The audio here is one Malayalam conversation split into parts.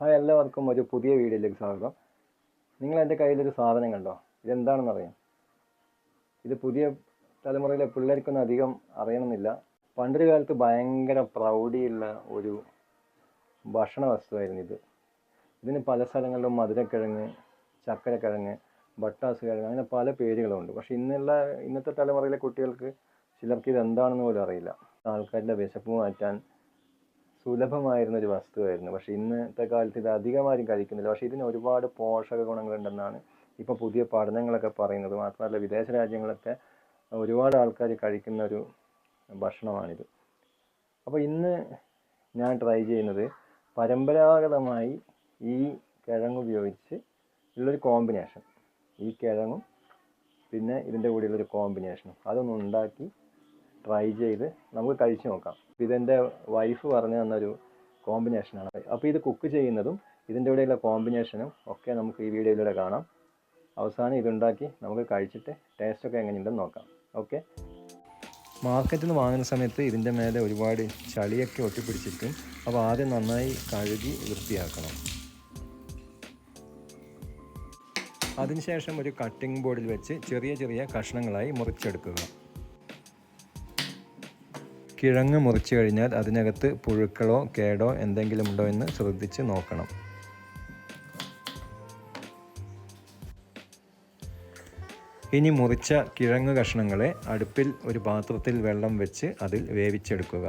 ഹായ് എല്ലാവർക്കും ഒരു പുതിയ വീഡിയോയിലേക്ക് സ്വാഗതം. നിങ്ങൾ എന്റെ കയ്യിലൊരു സാധനം കണ്ടോ? ഇതെന്താണെന്ന് അറിയാം. ഇത് പുതിയ തലമുറയിലെ പിള്ളേർക്കൊന്നും അധികം അറിയണമെന്നില്ല. പണ്ടൊരു കാലത്ത് ഭയങ്കര പ്രൗഢിയുള്ള ഒരു ഭക്ഷണ വസ്തുവായിരുന്നു ഇത്. ഇതിന് പല സ്ഥലങ്ങളിലും മധുരക്കിഴങ്ങ് ചക്കരക്കിഴങ്ങ് ബട്ടാസ് കിഴങ്ങ് അങ്ങനെ പല പേരുകളുണ്ട് പക്ഷേ ഇന്നുള്ള ഇന്നത്തെ തലമുറയിലെ കുട്ടികൾക്ക് ചിലർക്ക് ഇത് എന്താണെന്ന് പോലും അറിയില്ല. ആൾക്കാരുടെ വിശപ്പ് മാറ്റാൻ സുലഭമായിരുന്ന ഒരു വസ്തുവായിരുന്നു. പക്ഷേ ഇന്നത്തെ കാലത്ത് ഇത് അധികമാരും കഴിക്കുന്നില്ല. പക്ഷേ ഇതിന് ഒരുപാട് പോഷക ഗുണങ്ങളുണ്ടെന്നാണ് ഇപ്പോൾ പുതിയ പഠനങ്ങളൊക്കെ പറയുന്നത്. മാത്രമല്ല വിദേശ രാജ്യങ്ങളൊക്കെ ഒരുപാട് ആൾക്കാർ കഴിക്കുന്ന ഒരു ഭക്ഷണമാണിത്. അപ്പോൾ ഇന്ന് ഞാൻ ട്രൈ ചെയ്യുന്നത് പരമ്പരാഗതമായി ഈ കിഴങ്ങ് ഉപയോഗിച്ച് ഉള്ളൊരു കോമ്പിനേഷൻ. ഈ കിഴങ്ങും പിന്നെ ഇതിന്റെ കൂടെയുള്ളൊരു കോമ്പിനേഷനും. അതൊന്ന് ഉണ്ടാക്കി ട്രൈ ചെയ്ത് നമുക്ക് കഴിച്ചു നോക്കാം. ഇതെന്റെ വൈഫ് പറഞ്ഞു തന്നൊരു കോമ്പിനേഷനാണ് അപ്പോൾ ഇത് കുക്ക് ചെയ്യുന്നതും ഇതിന്റെ കൂടെയുള്ള കോമ്പിനേഷനും ഒക്കെ നമുക്ക് ഈ വീഡിയോയിലൂടെ കാണാം. അവസാനം ഇതുണ്ടാക്കി നമുക്ക് കഴിച്ചിട്ട് ടേസ്റ്റ് ടേസ്റ്റൊക്കെ എങ്ങനെയുണ്ടെന്ന് നോക്കാം. ഓക്കെ മാർക്കറ്റിൽ നിന്ന് വാങ്ങുന്ന സമയത്ത് ഇതിന്റെ മേലെ ഒരുപാട് ചളിയൊക്കെ ഒട്ടിപ്പിടിച്ചിട്ടും അപ്പോൾ ആദ്യം നന്നായി കഴുകി വൃത്തിയാക്കണം. അതിനുശേഷം ഒരു കട്ടിംഗ് ബോർഡിൽ വെച്ച് ചെറിയ ചെറിയ കഷ്ണങ്ങളായി മുറിച്ചെടുക്കുക. കിഴങ്ങ് മുറിച്ചു കഴിഞ്ഞാൽ അതിനകത്ത് പുഴുക്കളോ കേടോ എന്തെങ്കിലും ഉണ്ടോ എന്ന് ശ്രദ്ധിച്ച് നോക്കണം. ഇനി മുറിച്ച കിഴങ്ങ് കഷ്ണങ്ങളെ അടുപ്പിൽ ഒരു പാത്രത്തിൽ വെള്ളം വെച്ച് അതിൽ വേവിച്ചെടുക്കുക.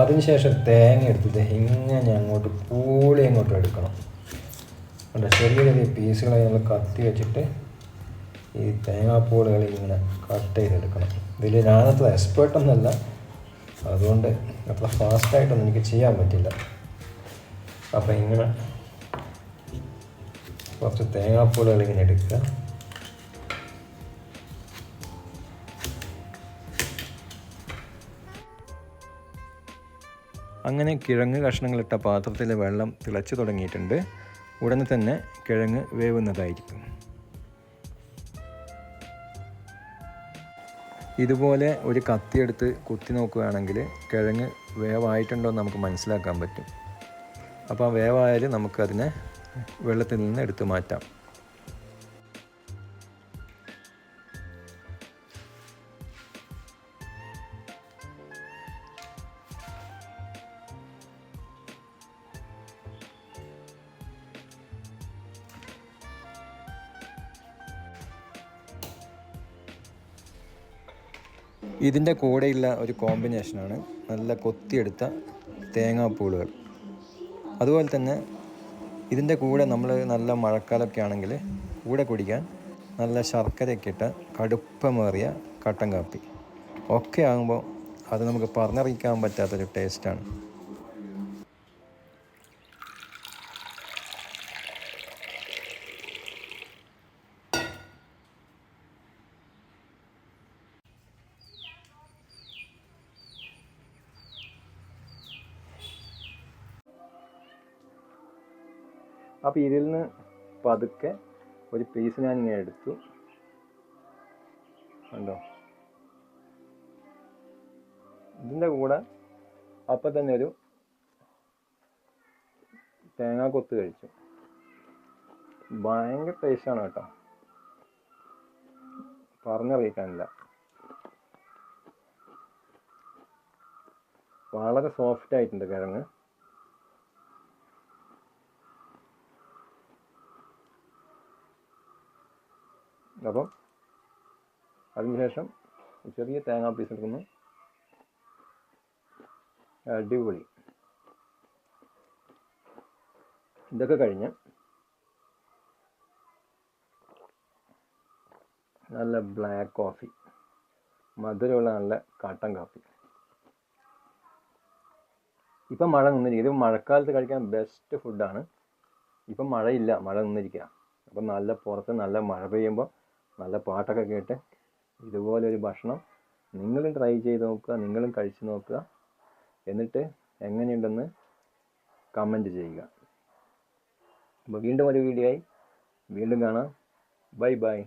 അതിനുശേഷം തേങ്ങ എടുത്തിട്ട് ഇങ്ങനെ അങ്ങോട്ട് പൂളി അങ്ങോട്ട് എടുക്കണം. ചെറിയ ചെറിയ പീസുകളെ നമ്മൾ കത്തി വെച്ചിട്ട് ഈ തേങ്ങാപ്പൂളുകൾ ഇങ്ങനെ കട്ട് ചെയ്തെടുക്കണം. ഇതിൽ ഞാനത്ര ഒന്നല്ല അതുകൊണ്ട് അത്ര ഫാസ്റ്റായിട്ടൊന്നും എനിക്ക് ചെയ്യാൻ പറ്റില്ല. അപ്പം ഇങ്ങനെ കുറച്ച് തേങ്ങാപ്പൂളുകൾ ഇങ്ങനെ എടുക്കുക. അങ്ങനെ കിഴങ്ങ് കഷ്ണങ്ങളിട്ട പാത്രത്തിലെ വെള്ളം തിളച്ചു തുടങ്ങിയിട്ടുണ്ട്. ഉടനെ തന്നെ കിഴങ്ങ് വേവുന്നതായിരിക്കും. ഇതുപോലെ ഒരു കത്തിയെടുത്ത് കുത്തി നോക്കുകയാണെങ്കിൽ കിഴങ്ങ് വേവായിട്ടുണ്ടോ എന്ന് നമുക്ക് മനസ്സിലാക്കാൻ പറ്റും. അപ്പോൾ ആ വേവായാൽ നമുക്കതിനെ വെള്ളത്തിൽ നിന്ന് എടുത്തു മാറ്റാം. ഇതിന്റെ കൂടെയുള്ള ഒരു കോമ്പിനേഷനാണ് നല്ല കൊത്തിയെടുത്ത തേങ്ങാപ്പൂളുകൾ. അതുപോലെ തന്നെ ഇതിന്റെ കൂടെ നമ്മൾ നല്ല മഴക്കാലമൊക്കെ ആണെങ്കിൽ കൂടെ കുടിക്കാൻ നല്ല ശർക്കരയൊക്കെ ഇട്ട കടുപ്പമേറിയ കട്ടൻ കാപ്പി. ഒക്കെ ആകുമ്പോൾ അത് നമുക്ക് പറഞ്ഞറിയിക്കാൻ പറ്റാത്തൊരു ടേസ്റ്റാണ് അപ്പോൾ ഇതിൽ നിന്ന് പതുക്കെ ഒരു പീസ് ഞാൻ ഇങ്ങനെ എടുത്തു. കണ്ടോ? ഇതിന്റെ കൂടെ അപ്പം തന്നെ ഒരു തേങ്ങാ കൊത്ത് കഴിച്ചു. ഭയങ്കര ടേസ്റ്റാണ് കേട്ടോ. പറഞ്ഞറിയിക്കാനില്ല. വളരെ സോഫ്റ്റ് ആയിട്ടുണ്ട് കിഴങ്ങ്. അപ്പം അതിനുശേഷം ചെറിയ തേങ്ങാ പീസ് എടുക്കുന്നു. അടിപൊളി. ഇതൊക്കെ കഴിഞ്ഞ് നല്ല ബ്ലാക്ക് കോഫി മധുരമുള്ള നല്ല കട്ടൻ കാപ്പി ഇപ്പം മഴ നിന്നിരിക്കുക ഇത് മഴക്കാലത്ത് കഴിക്കാൻ ബെസ്റ്റ് ഫുഡാണ് ഇപ്പം മഴയില്ല. മഴ നിന്നിരിക്കുക അപ്പം നല്ല പുറത്ത് നല്ല മഴ പെയ്യുമ്പോൾ നല്ല പാട്ടൊക്കെ കേട്ട് ഇതുപോലൊരു ഭക്ഷണം നിങ്ങളും ട്രൈ ചെയ്ത് നോക്കുക നിങ്ങളും കഴിച്ച് നോക്കുക. എന്നിട്ട് എങ്ങനെയുണ്ടെന്ന് കമന്റ് ചെയ്യുക. അപ്പോൾ വീണ്ടും ഒരു വീഡിയോ ആയി. വീണ്ടും കാണാം. Bye bye